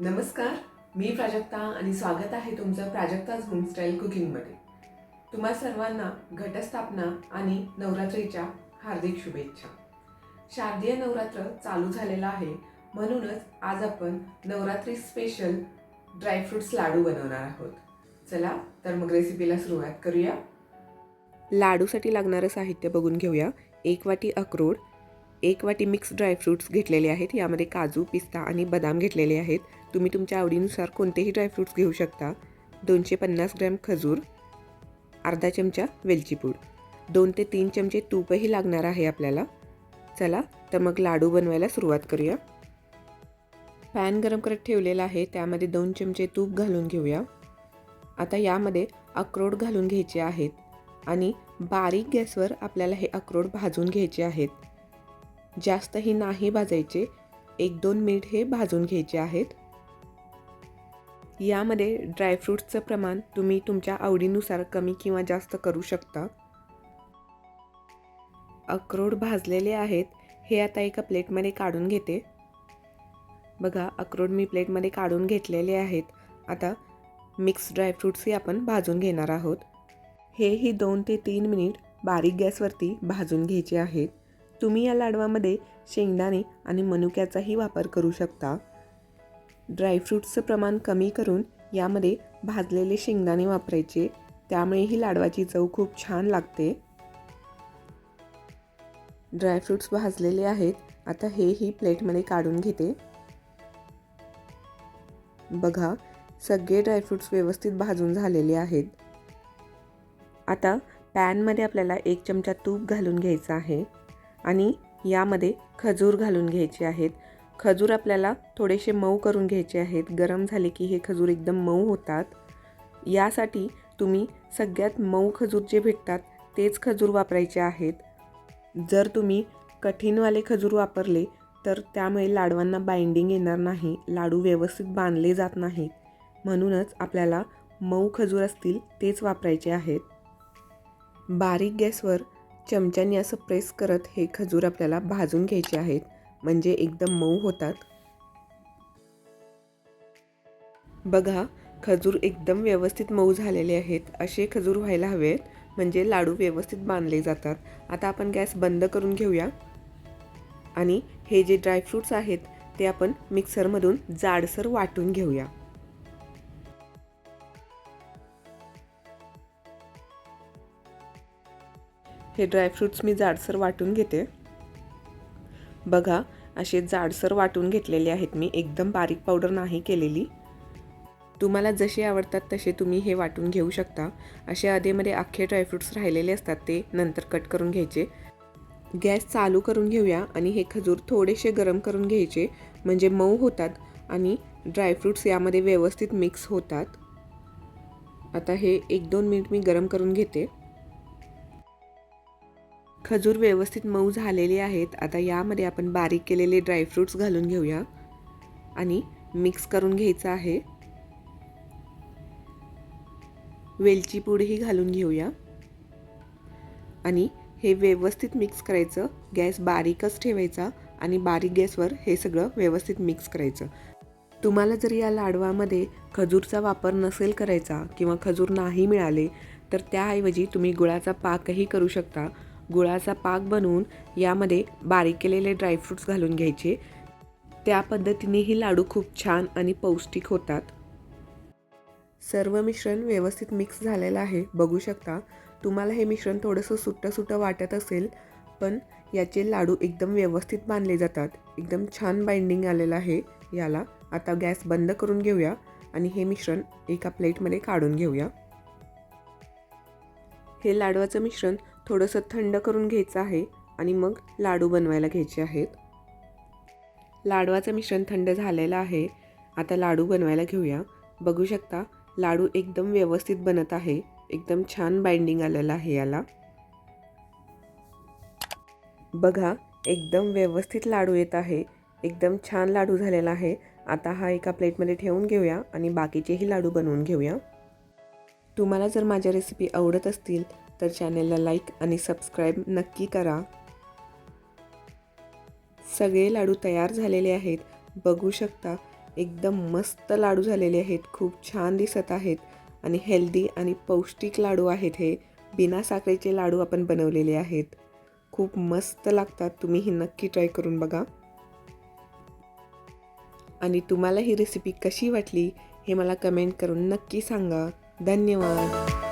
नमस्कार मी प्राजक्ता आणि स्वागत आहे तुमचं प्राजक्ताज होमस्टाईल कुकिंगमध्ये तुम्हा सर्वांना घटस्थापना आणि नवरात्रीच्या हार्दिक शुभेच्छा. शारदीय नवरात्र चालू झालेलं आहे म्हणूनच आज आपण नवरात्री स्पेशल ड्रायफ्रुट्स लाडू बनवणार आहोत. चला तर मग रेसिपीला सुरुवात करूया. लाडूसाठी लागणारं साहित्य बघून घेऊया. एक वाटी अक्रोड एक वाटी मिक्स ड्रायफ्रूट्स घेतलेले आहेत. यामध्ये काजू पिस्ता आणि बदाम घेतलेले आहेत. तुम्ही तुमच्या आवडीनुसार कोणतेही ड्रायफ्रूट्स घेऊ शकता. दोनशे पन्नास ग्रॅम खजूर अर्धा चमचा वेलचीपूड दोन ते तीन चमचे तूपही लागणार आहे आपल्याला. चला तर मग लाडू बनवायला सुरुवात करूया. पॅन गरम करत ठेवलेला आहे त्यामध्ये दोन चमचे तूप घालून घेऊया. आता यामध्ये अक्रोड घालून घ्यायचे आहेत आणि बारीक गॅसवर आपल्याला हे अक्रोड भाजून घ्यायचे आहेत. जास्तही नाही भाजायचे. एक दोन मिनिट हे भाजून घ्यायचे आहेत. यामध्ये ड्रायफ्रूट्सचं प्रमाण तुम्ही तुमच्या आवडीनुसार कमी किंवा जास्त करू शकता. अक्रोड भाजलेले आहेत हे आता एका प्लेटमध्ये काढून घेते. बघा अक्रोड मी प्लेटमध्ये काढून घेतलेले आहेत. आता मिक्स ड्रायफ्रूट्सही आपण भाजून घेणार आहोत. हेही दोन ते तीन मिनिट बारीक गॅसवरती भाजून घ्यायचे आहेत. तुम्ही या लाडवामध्ये शेंगदाणे आणि मनुक्याचाही वापर करू शकता. ड्रायफ्रूट्सचं प्रमाण कमी करून यामध्ये भाजलेले शेंगदाणे वापरायचे. त्यामुळे ही लाडवाची चव खूप छान लागते. ड्रायफ्रूट्स भाजलेले आहेत. आता हे ही प्लेटमध्ये काढून घेते. बघा सगळे ड्रायफ्रूट्स व्यवस्थित भाजून झालेले आहेत. आता पॅनमध्ये आपल्याला एक चमचा तूप घालून घ्यायचं आहे. आणि यामध्ये खजूर घालून घ्यायचे आहेत. खजूर आपल्याला थोडेसे मऊ करून घ्यायचे आहेत. गरम झाले की हे खजूर एकदम मऊ होतात. यासाठी तुम्ही सगळ्यात मऊ खजूर जे भेटतात तेच खजूर वापरायचे आहेत. जर तुम्ही कठीणवाले खजूर वापरले तर त्यामुळे लाडवांना बाइंडिंग येणार नाही लाडू व्यवस्थित बांधले जात नाहीत. म्हणूनच आपल्याला मऊ खजूर असतील तेच वापरायचे आहेत. बारीक गॅसवर चमच्याने असं प्रेस करत हे खजूर आपल्याला भाजून घ्यायचे आहेत. म्हणजे एकदम मऊ होतात. बघा खजूर एकदम व्यवस्थित मऊ झालेले आहेत. असे खजूर व्हायला हवेत म्हणजे लाडू व्यवस्थित बांधले जातात. आता आपण गॅस बंद करून घेऊया. आणि हे जे ड्रायफ्रूट्स आहेत ते आपण मिक्सरमधून जाडसर वाटून घेऊया. हे ड्रायफ्रूट्स मी जाडसर वाटून घेते. बघा असे जाडसर वाटून घेतलेले आहेत मी. एकदम बारीक पावडर नाही केलेली. तुम्हाला जसे आवडतात तसे तुम्ही हे वाटून घेऊ शकता. असे आधेमध्ये अख्खे ड्रायफ्रूट्स राहिलेले असतात ते नंतर कट करून घ्यायचे. गॅस चालू करून घेऊया आणि हे खजूर थोडेसे गरम करून घ्यायचे. म्हणजे मऊ होतात आणि ड्रायफ्रूट्स यामध्ये व्यवस्थित मिक्स होतात. आता हे एक दोन मिनिट मी गरम करून घेते. खजूर व्यवस्थित मऊ झालेले आहेत. आता यामध्ये आपण बारीक केलेले ड्रायफ्रूट्स घालून घेऊया. आणि मिक्स करून घ्यायचं आहे. वेलची पूडही घालून घेऊया. आणि हे व्यवस्थित मिक्स करायचं. गॅस बारीकच ठेवायचा आणि बारीक गॅसवर हे सगळं व्यवस्थित मिक्स करायचं. तुम्हाला जर या लाडवामध्ये खजूरचा वापर नसेल करायचा किंवा खजूर नाही मिळाले तर त्याऐवजी तुम्ही गुळाचा पाकही करू शकता. गुळाचा पाक बनवून यामध्ये बारीक केलेले ड्रायफ्रूट्स घालून घ्यायचे. त्या पद्धतीनेही लाडू खूप छान आणि पौष्टिक होतात. सर्व मिश्रण व्यवस्थित मिक्स झालेलं आहे. बघू शकता तुम्हाला हे मिश्रण थोडंसं सुट्टं सुट्टं वाटत असेल पण याचे लाडू एकदम व्यवस्थित बांधले जातात. एकदम छान बाइंडिंग आलेलं आहे याला. आता गॅस बंद करून घेऊया आणि हे मिश्रण एका प्लेटमध्ये काढून घेऊया. हे लाडवाचं मिश्रण थोडंसं थंड करून घ्यायचं आहे आणि मग लाडू बनवायला घ्यायचे आहेत. लाडवाचं मिश्रण थंड झालेलं आहे. आता लाडू बनवायला घेऊया. बघू शकता लाडू एकदम व्यवस्थित बनत आहे. एकदम छान बाइंडिंग आलेलं आहे याला. बघा एकदम व्यवस्थित लाडू येत आहे. एकदम छान लाडू झालेला आहे. आता हा एका प्लेटमध्ये ठेवून घेऊया आणि बाकीचेही लाडू बनवून घेऊया. तुम्हाला जर माझ्या रेसिपी आवडत असतील तर चॅनेलला लाईक आणि सबस्क्राईब नक्की करा. सगळे लाडू तयार झालेले आहेत. बघू शकता एकदम मस्त लाडू झालेले आहेत. खूप छान दिसत आहेत. आणि हेल्दी आणि पौष्टिक लाडू आहेत हे. बिना साखरेचे लाडू आपण बनवलेले आहेत. खूप मस्त लागतात. तुम्ही ही नक्की ट्राय करून बघा. आणि तुम्हाला ही रेसिपी कशी वाटली हे मला कमेंट करून नक्की सांगा. धन्यवाद.